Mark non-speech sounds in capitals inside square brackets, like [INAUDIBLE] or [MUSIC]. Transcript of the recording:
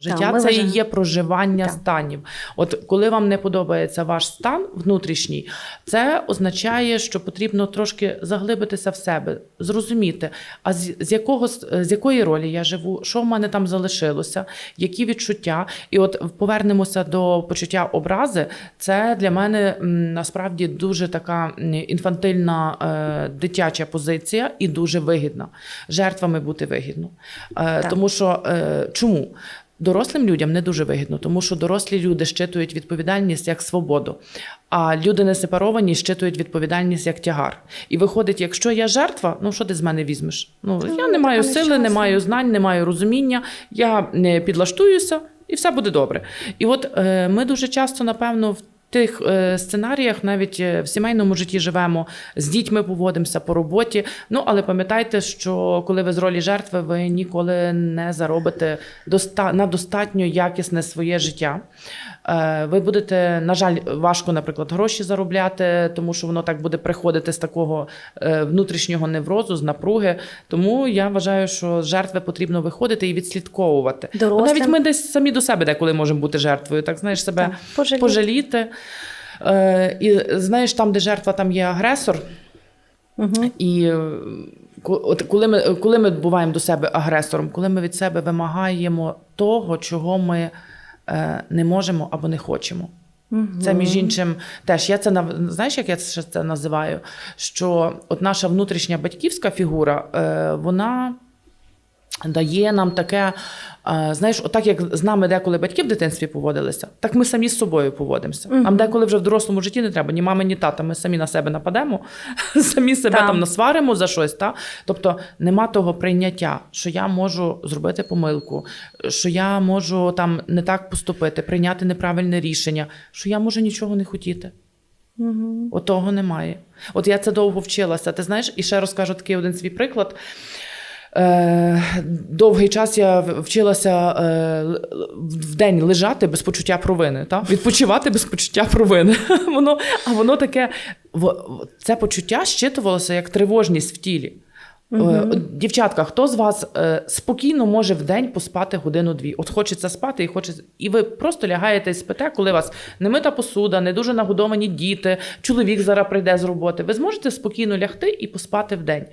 Життя ми це і є проживання Так. станів. От коли вам не подобається ваш стан внутрішній, це означає, що потрібно трошки заглибитися в себе, зрозуміти, а з, з якого з якої ролі я живу, що в мене там залишилося, які відчуття. І от повернемося до почуття образи. Це для мене насправді дуже така інфантильна е, дитяча позиція і дуже вигідна. Жертвами бути вигідно. Е, тому що е, чому? Дорослим людям не дуже вигідно, тому що дорослі люди щитують відповідальність як свободу, а люди не сепаровані щитують відповідальність як тягар. І виходить, якщо я жертва, ну що ти з мене візьмеш? Ну я Ну, не маю сили, не маю знань, не маю розуміння, я не підлаштуюся, і все буде добре. І от е, ми дуже часто, напевно, в тих е, сценаріях, навіть е, в сімейному житті живемо, з дітьми поводимося по роботі. Ну але пам'ятайте, що коли ви з ролі жертви, ви ніколи не заробите доста- на достатньо якісне своє життя. Е, Ви будете, на жаль, важко, наприклад, гроші заробляти, тому що воно так буде приходити з такого внутрішнього неврозу, з напруги. Тому я вважаю, що з жертви потрібно виходити і відслідковувати. Дорослим. навіть ми десь самі до себе деколи можемо бути жертвою. Так знаєш себе Так, пожаліти. пожаліти. Е, і знаєш, там, де жертва, там є агресор. Угу. І е, от коли ми, коли ми буваємо до себе агресором, коли ми від себе вимагаємо того, чого ми е, не можемо або не хочемо. Це між іншим теж я це знаєш, як я це це називаю? Що от наша внутрішня батьківська фігура, е, вона дає нам таке, е, знаєш, отак як з нами деколи батьки в дитинстві поводилися, так ми самі з собою поводимося. Нам деколи вже в дорослому житті не треба ні мами, ні тата. Ми самі на себе нападемо, [LAUGHS] самі себе Так. там насваримо за щось. Та? Тобто нема того прийняття, що я можу зробити помилку, що я можу там не так поступити, прийняти неправильне рішення, що я можу нічого не хотіти. Угу. От того немає. От я це довго вчилася. Ти знаєш, і ще розкажу такий один свій приклад. Е, довгий час я вчилася е, в день лежати без почуття провини, та? відпочивати без почуття провини. [LAUGHS] Воно, а воно таке, це почуття щитувалося як тривожність в тілі. От, Дівчатка, хто з вас спокійно може в день поспати годину-дві? От хочеться спати і хочеться. І ви просто лягаєте і спите, коли вас не мита посуда, не дуже нагодовані діти, чоловік зараз прийде з роботи. Ви зможете спокійно лягти і поспати в день.